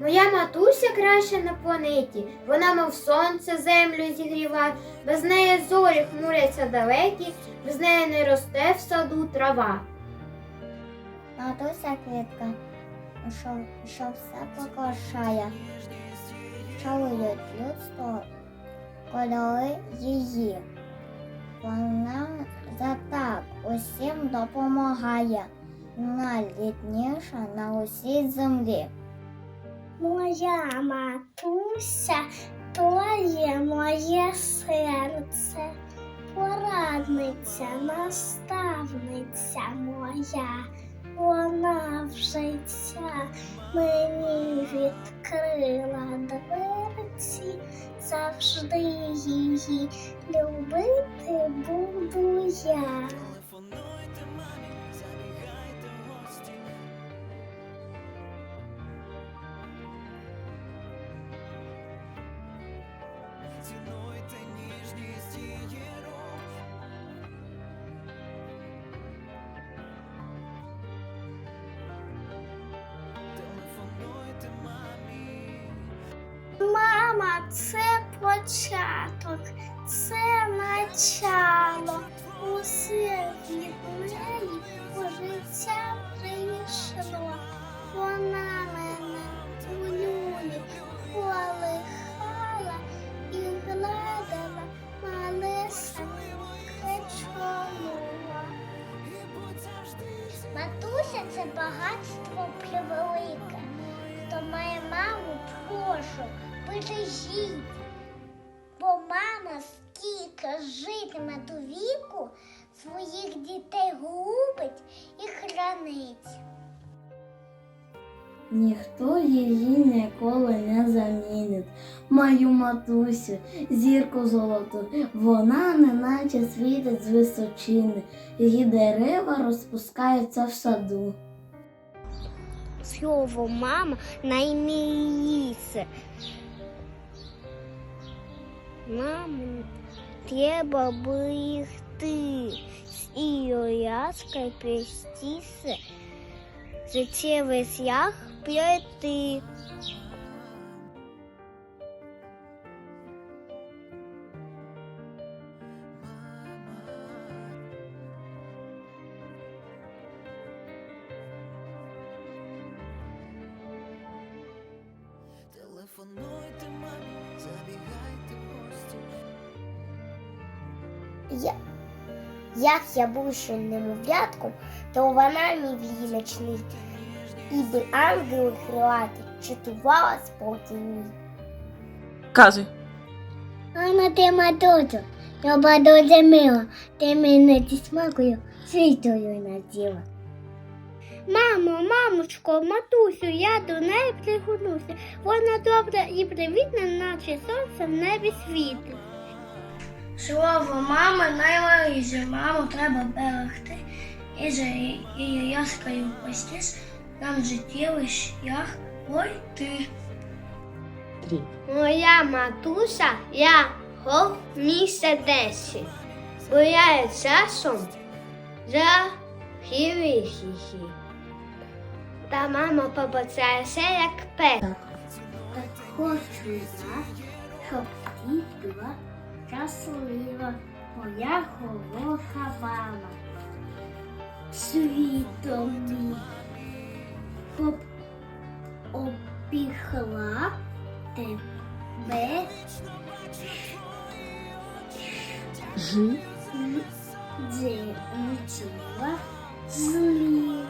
Моя матуся краща на планеті, вона мов сонце землю зігріває, без неї зорі хмуряться далекі, без неї не росте в саду трава. Матуся квітка, що, що все покошає. Чолують людство кольори її. Вона за так усім допомагає. Найлітніша на усій землі. Моя матуся то є моє серце, порадниця, наставниця моя. Вона в життя мені відкрила дверці, завжди її любити буду я. Мама, це початок, це начало. Усе від неї у життя прийшло. Вона мене у люлі колихала і гладила малесеньке чоло. Матуся це багатство превелике. Хто має маму, прошу, бережіть. Бо мама скільки житиме до віку, своїх дітей губить і хранить. Ніхто її ніколи не замінить. Мою матусю, зірку золоту, вона неначе світить з височини, її дерева розпускаються в саду. Слово мама наймиліше. Маму треба берегти, з її ласкою плестися, життєвий шлях пройти. Я, як я був ще немовлятком, то вона мій віночний, і би ангели крилати читувала спокій мій. Казуй. Мама, ти матуцю, я дуже мила, ти мене зі смакою світою наділа. Мамо, мамочко, матусю, я до неї пригорнуся. Вона добра і привітна, наче сонце в небі світить. Слово мами наймаліше, маму треба берегти, і за її яскою постіс нам життєвий шлях пройти. Моя матуся, я гол місце десі, гуляє часом за хірихіхі. Та мама побоцяється, як пек. Хочу я, щоб ти була щаслива, моя хороша мама. Світом обіхла тебе Жи. дзінчила зліва.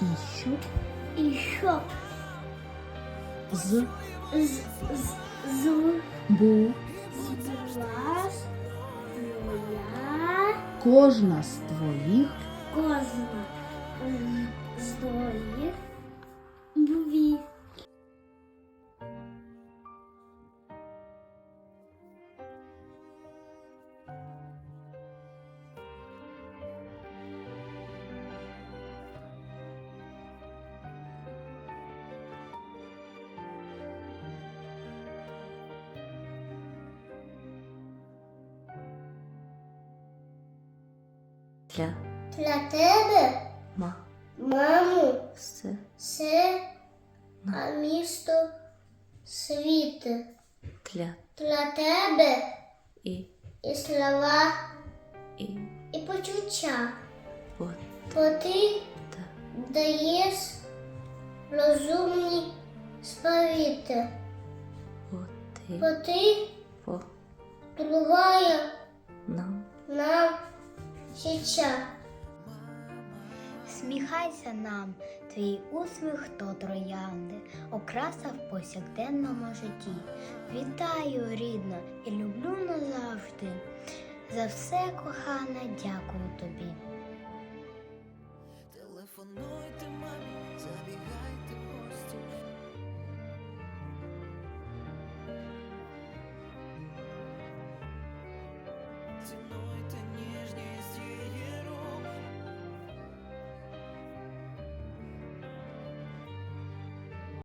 І що? І щоб З. з, з, з, Бу. твоя Кожна з твоїх Кожна з твоїх бувів. Для Для тебе ма. Маму, С. це а місто світ. Тля. Для тебе І. і слова, І. і почуття. От. Бо ти Та. даєш розумні сповіти. От. Бо Ти. ти По. триває Нам. нам життя. Сміхайся нам, твій усміх то троянди, окраса в повсякденному житті. Вітаю, рідно, і люблю назавжди. За все, кохана, дякую тобі. Телефонуйте мамі, забігайте гості. Зі